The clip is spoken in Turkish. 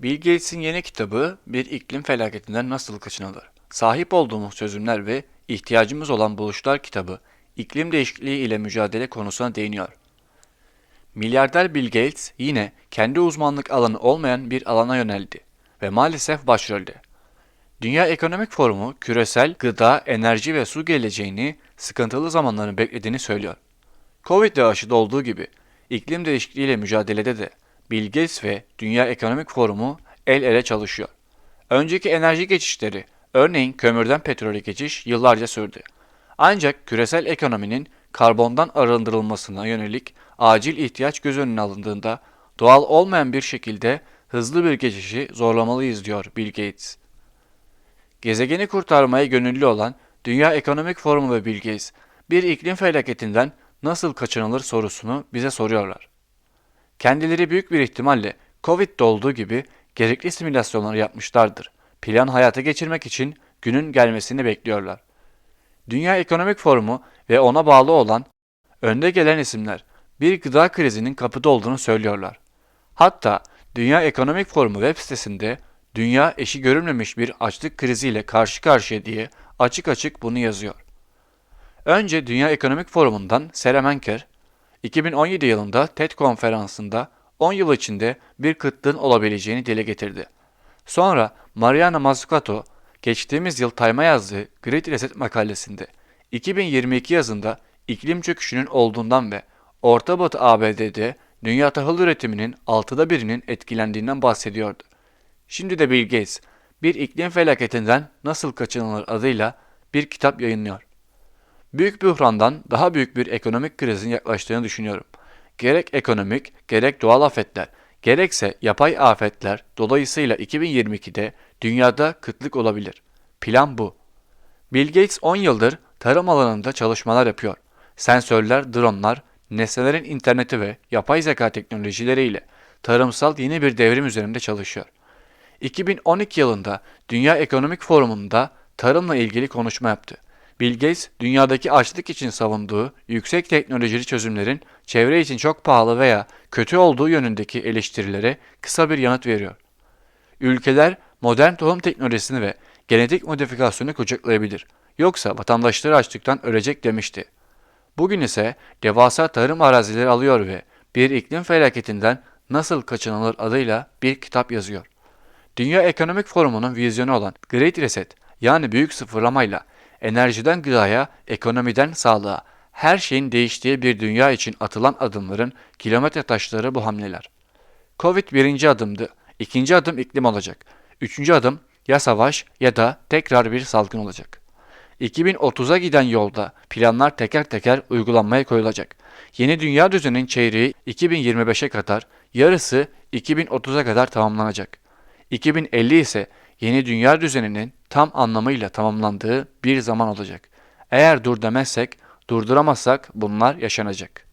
Bill Gates'in yeni kitabı bir iklim felaketinden nasıl kaçınılır? Sahip olduğumuz çözümler ve ihtiyacımız olan buluşlar kitabı iklim değişikliği ile mücadele konusuna değiniyor. Milyarder Bill Gates yine kendi uzmanlık alanı olmayan bir alana yöneldi ve maalesef başrolde. Dünya Ekonomik Forumu küresel gıda, enerji ve su geleceğini sıkıntılı zamanların beklediğini söylüyor. Covid ve aşıda olduğu gibi iklim değişikliğiyle mücadelede de Bill Gates ve Dünya Ekonomik Forumu el ele çalışıyor. Önceki enerji geçişleri, örneğin kömürden petrole geçiş yıllarca sürdü. Ancak küresel ekonominin karbondan arındırılmasına yönelik acil ihtiyaç göz önüne alındığında doğal olmayan bir şekilde hızlı bir geçişi zorlamalıyız diyor Bill Gates. Gezegeni kurtarmaya gönüllü olan Dünya Ekonomik Forumu ve Bill Gates, bir iklim felaketinden nasıl kaçınılır sorusunu bize soruyorlar. Kendileri büyük bir ihtimalle Covid'de olduğu gibi gerekli simülasyonları yapmışlardır. Plan hayata geçirmek için günün gelmesini bekliyorlar. Dünya Ekonomik Forumu ve ona bağlı olan önde gelen isimler bir gıda krizinin kapıda olduğunu söylüyorlar. Hatta Dünya Ekonomik Forumu web sitesinde dünya eşi görülmemiş bir açlık kriziyle karşı karşıya diye açık açık bunu yazıyor. Önce Dünya Ekonomik Forumu'ndan Sarah Menker, 2017 yılında TED konferansında 10 yıl içinde bir kıtlığın olabileceğini dile getirdi. Sonra Mariana Mazzucato, geçtiğimiz yıl Time'a yazdığı Great Reset makalesinde 2022 yazında iklim çöküşünün olduğundan ve Orta Batı ABD'de dünya tahıl üretiminin altıda birinin etkilendiğinden bahsediyordu. Şimdi de Bill Gates, bir iklim felaketinden nasıl kaçınılır adıyla bir kitap yayınlıyor. Büyük buhrandan daha büyük bir ekonomik krizin yaklaştığını düşünüyorum. Gerek ekonomik, gerek doğal afetler, gerekse yapay afetler dolayısıyla 2022'de dünyada kıtlık olabilir. Plan bu. Bill Gates 10 yıldır tarım alanında çalışmalar yapıyor. Sensörler, dronlar, nesnelerin interneti ve yapay zeka teknolojileriyle tarımsal yeni bir devrim üzerinde çalışıyor. 2012 yılında Dünya Ekonomik Forumu'nda tarımla ilgili konuşma yaptı. Bill Gates, dünyadaki açlık için savunduğu yüksek teknolojili çözümlerin çevre için çok pahalı veya kötü olduğu yönündeki eleştirilere kısa bir yanıt veriyor. Ülkeler modern tohum teknolojisini ve genetik modifikasyonu kucaklayabilir. Yoksa vatandaşları açlıktan ölecek demişti. Bugün ise devasa tarım arazileri alıyor ve bir iklim felaketinden nasıl kaçınılır adıyla bir kitap yazıyor. Dünya Ekonomik Forumu'nun vizyonu olan Great Reset yani büyük sıfırlamayla enerjiden gıdaya, ekonomiden sağlığa, her şeyin değiştiği bir dünya için atılan adımların kilometre taşları bu hamleler. Covid birinci adımdı, ikinci adım iklim olacak, üçüncü adım ya savaş ya da tekrar bir salgın olacak. 2030'a giden yolda planlar teker teker uygulanmaya koyulacak. Yeni dünya düzeninin çeyreği 2025'e kadar, yarısı 2030'a kadar tamamlanacak. 2050 ise yeni dünya düzeninin tam anlamıyla tamamlandığı bir zaman olacak. Eğer dur demezsek, durduramazsak bunlar yaşanacak.